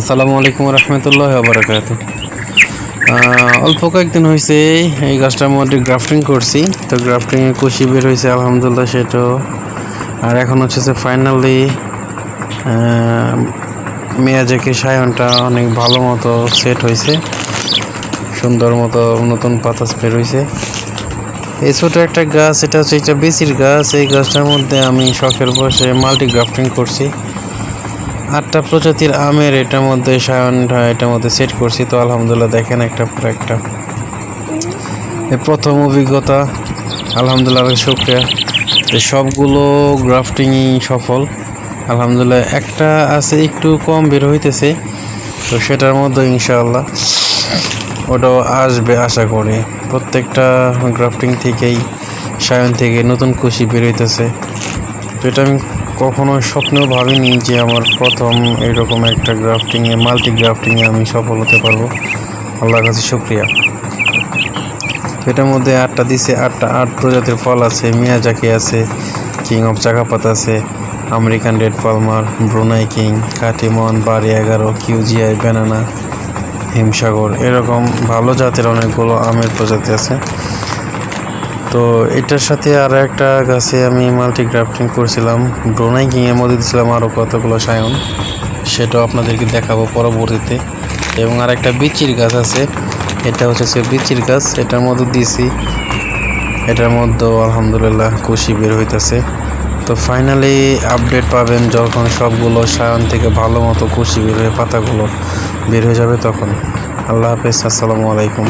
আসসালামু আলাইকুম রহমতুল্লাহ বারাকাত অল্প কয়েকদিন হয়েছে এই গাছটার মধ্যে গ্রাফটিং করছি। তো গ্রাফটিংয়ে কুশি বের হয়েছে আলহামদুলিল্লাহ সেটাও। আর এখন হচ্ছে যে ফাইনালি মেয়াজাকি সায়নটা অনেক ভালো মতো সেট হয়েছে সুন্দর মতো নতুন পাতা বের হয়েছে এই ছোটো একটা গাছ, এটা হচ্ছে এটা বেসির গাছ। এই গাছটার মধ্যে আমি শখের বসে মাল্টি গ্রাফটিং করছি। আটটা প্রজাতির আমের এটার মধ্যে সায়নটা এটার মধ্যে সেট করছি। তো আলহামদুলিল্লাহ দেখেন একটা পর একটা। প্রথম অভিজ্ঞতা, আলহামদুলিল্লাহ শুক্রিয়া। তো সবগুলো গ্রাফটিংই সফল। আলহামদুলিল্লাহ একটা আছে একটু কম বের হইতেছে। তো সেটার মধ্যে ইনশাআল্লাহ ওটাও আসবে আশা করি। প্রত্যেকটা গ্রাফটিং থেকেই, সায়ন থেকে নতুন খুশি বের হইতেছে। তো এটা আমি কখনো স্বপ্নেও ভাবিনি যে আমার প্রথম এরকম একটা গ্রাফটিংয়ে মাল্টি গ্রাফটিংয়ে আমি সফল হতে পারব। আল্লাহর কাছে শুক্রিয়া। এটার মধ্যে আটটা দিছে, আটটা আট প্রজাতির ফল আছে, মিয়াজাকি আছে কিং অফ চাকাপাত আছে, American red Palmer, Brunei king, Katimon, বাড়ি এগারো, কিউজিআই, ব্যানানা, হিমসাগর, এরকম ভালো জাতের অনেকগুলো আমের প্রজাতি আছে। তো এটার সাথে আর একটা গাছে আমি মাল্টি গ্রাফটিং করছিলাম। ব্রোনাই কিংয়ের মধ্যে দিয়েছিলাম আরও কতগুলো সায়ন। সেটাও আপনাদেরকে দেখাবো পরবর্তীতে। এবং আর একটা বিচির গাছ আছে। এটা হচ্ছে বিচির গাছ। এটার মধ্যে দিয়েছি। এটার মধ্যেও আলহামদুলিল্লাহ খুশি বের হইতেছে। তো ফাইনালি আপডেট পাবেন যখন সবগুলো সায়ন থেকে ভালো মতো খুশি বের হয়ে পাতাগুলো বের হয়ে যাবে তখন। আল্লাহ হাফেজ। আসসালামু আলাইকুম।